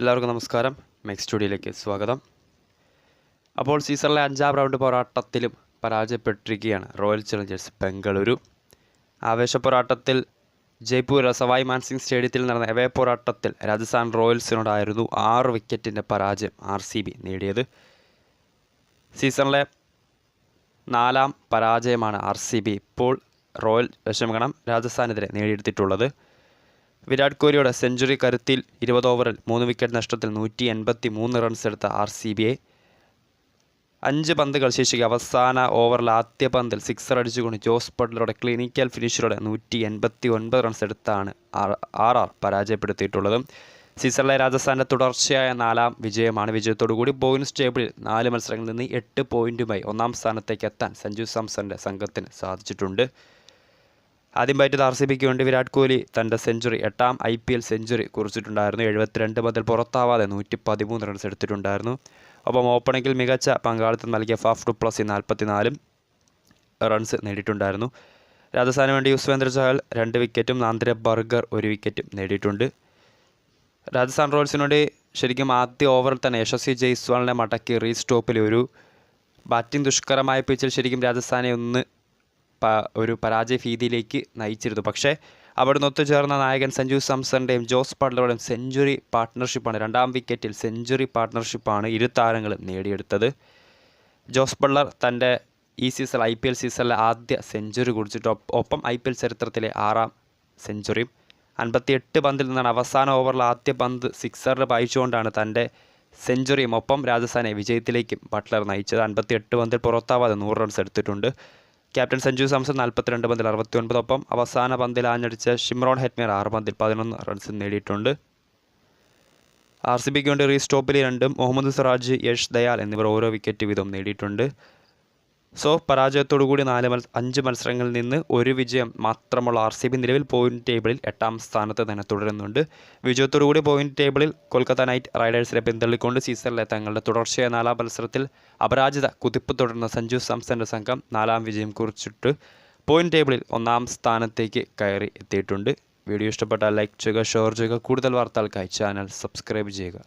എല്ലാവർക്കും നമസ്കാരം. മെക്സ് സ്റ്റുഡിയോയിലേക്ക് സ്വാഗതം. അപ്പോൾ സീസണിലെ അഞ്ചാം റൗണ്ട് പോരാട്ടത്തിലും പരാജയപ്പെട്ടിരിക്കുകയാണ് റോയൽ ചലഞ്ചേഴ്സ് ബംഗളൂരു ആവേശ പോരാട്ടത്തിൽ ജയ്പൂർ സവായ് മാൻസിംഗ് സ്റ്റേഡിയത്തിൽ നടന്ന എവേ പോരാട്ടത്തിൽ രാജസ്ഥാൻ റോയൽസിനോടായിരുന്നു ആറ് വിക്കറ്റിന്റെ പരാജയം ആർ സി ബി നേടിയത്. സീസണിലെ നാലാം പരാജയമാണ് ആർ സി ബി ഇപ്പോൾ റോയൽ ക്ഷമിക്കണം രാജസ്ഥാനെതിരെ നേടിയെടുത്തിട്ടുള്ളത്. വിരാട് കോഹ്ലിയുടെ സെഞ്ചുറി കരുത്തിൽ ഇരുപത് ഓവറിൽ മൂന്ന് വിക്കറ്റ് നഷ്ടത്തിൽ നൂറ്റി എൺപത്തി മൂന്ന് റൺസ് എടുത്ത ആർ സി ബിയെ അഞ്ച് പന്തുകൾ ശേഷിക്കുക അവസാന ഓവറിൽ ആദ്യ പന്തിൽ സിക്സർ അടിച്ചുകൊണ്ട് ജോസ് ബട്ട്ലറുടെ ക്ലിനിക്കൽ ഫിനിഷിലൂടെ നൂറ്റി എൺപത്തി ഒൻപത് റൺസ് എടുത്താണ് ആർ ആർ ആർ പരാജയപ്പെടുത്തിയിട്ടുള്ളത്. സീസണിലെ രാജസ്ഥാന്റെ തുടർച്ചയായ നാലാം വിജയമാണ്. വിജയത്തോടുകൂടി പോയിന്റ്സ് ടേബിളിൽ നാല് മത്സരങ്ങളിൽ നിന്ന് എട്ട് പോയിന്റുമായി ഒന്നാം സ്ഥാനത്തേക്ക് എത്താൻ സഞ്ജു സാംസന്റെ സംഘത്തിന് സാധിച്ചിട്ടുണ്ട്. ആദ്യം ബാറ്റ് ആർ സി ബിക്ക് വേണ്ടി വിരാട് കോഹ്ലി തന്റെ സെഞ്ചുറി എട്ടാം ഐ പി എൽ സെഞ്ചുറി കുറിച്ചിട്ടുണ്ടായിരുന്നു. എഴുപത്തിരണ്ട് മുതൽ പുറത്താവാതെ നൂറ്റി പതിമൂന്ന് റൺസ് എടുത്തിട്ടുണ്ടായിരുന്നു. ഒപ്പം ഓപ്പണിങ്ങിൽ മികച്ച പങ്കാളിത്തം നൽകിയ ഫാഫ് പ്ലസ് നാൽപ്പത്തിനാലും റൺസ് നേടിയിട്ടുണ്ടായിരുന്നു. രാജസ്ഥാന് വേണ്ടി യുസ്വേന്ദ്ര ചഹൽ രണ്ട് വിക്കറ്റും നാന്ദ്ര ബർഗർ ഒരു വിക്കറ്റും നേടിയിട്ടുണ്ട്. രാജസ്ഥാൻ റോയൽസിന് വേണ്ടി ശരിക്കും ആദ്യ ഓവറിൽ തന്നെ യശസ്വി ജയ്സ്വാളിനെ മടക്കി റീസ്റ്റോപ്പിൽ ഒരു ബാറ്റിംഗ് ദുഷ്കരമായ പിച്ചിൽ ശരിക്കും രാജസ്ഥാനെ ഒന്ന് ഒരു പരാജയ ഭീതിയിലേക്ക് നയിച്ചിരുന്നു. പക്ഷേ അവിടുന്ന് ഒത്തുചേർന്ന നായകൻ സഞ്ജു സാംസണിന്റെയും ജോസ് ബട്ട്ലറുടെയും സെഞ്ചുറി പാർട്ട്ണർഷിപ്പാണ്. രണ്ടാം വിക്കറ്റിൽ സെഞ്ചുറി പാർട്ട്ണർഷിപ്പാണ് ഇരു താരങ്ങളും നേടിയെടുത്തത്. ജോസ് പള്ളർ തന്റെ ഈ സീസൺ ഐ പി എൽ സീസണിലെ ആദ്യ സെഞ്ചുറി കുറിച്ചിട്ട് ഒപ്പം ഐ പി എൽ ചരിത്രത്തിലെ ആറാം സെഞ്ചുറിയും അൻപത്തിയെട്ട് പന്തിൽ നിന്നാണ് അവസാന ഓവറിൽ ആദ്യ പന്ത് സിക്സറിൽ പായിച്ചുകൊണ്ടാണ് തന്റെ സെഞ്ചുറിയും ഒപ്പം രാജസ്ഥാനെ വിജയത്തിലേക്കും ബട്ട്ലർ നയിച്ചത്. അൻപത്തിയെട്ട് പന്തിൽ പുറത്താവാതെ നൂറ് റൺസ് എടുത്തിട്ടുണ്ട്. ക്യാപ്റ്റൻ സഞ്ജു സാംസൺ നാൽപ്പത്തിരണ്ട് പന്തിൽ അറുപത്തി ഒൻപതൊപ്പം അവസാന പന്തിൽ ആഞ്ഞടിച്ച ഷിംറോൺ ഹെറ്റ്മേർ ആറ് പന്തിൽ പതിനൊന്ന് റൺസ് നേടിയിട്ടുണ്ട്. ആർ സി ബിക്ക് വേണ്ടി റീസ്റ്റോപ്പിൽ രണ്ടും മുഹമ്മദ് സിറാജ് യഷ് ദയാൽ എന്നിവർ ഓരോ വിക്കറ്റ് വീതം നേടിയിട്ടുണ്ട്. സോ പരാജയത്തോടുകൂടി നാല് മത്സ അഞ്ച് മത്സരങ്ങളിൽ നിന്ന് ഒരു വിജയം മാത്രമുള്ള ആർ സി ബി നിലവിൽ പോയിന്റ് ടേബിളിൽ എട്ടാം സ്ഥാനത്ത് തന്നെ തുടരുന്നുണ്ട്. വിജയത്തോടുകൂടി പോയിന്റ് ടേബിളിൽ കൊൽക്കത്ത നൈറ്റ് റൈഡേഴ്സിനെ പിന്തള്ളിക്കൊണ്ട് സീസണിലെ തങ്ങളുടെ തുടർച്ചയായ നാലാം മത്സരത്തിൽ അപരാജിത കുതിപ്പ് തുടർന്ന സഞ്ജു സാംസന്റെ സംഘം നാലാം വിജയം കുറിച്ചിട്ട് പോയിന്റ് ടേബിളിൽ ഒന്നാം സ്ഥാനത്തേക്ക് കയറി എത്തിയിട്ടുണ്ട്. വീഡിയോ ഇഷ്ടപ്പെട്ടാൽ ലൈക്ക് ചെയ്യുക ഷെയർ ചെയ്യുക. കൂടുതൽ വാർത്തകൾക്കായി ചാനൽ സബ്സ്ക്രൈബ് ചെയ്യുക.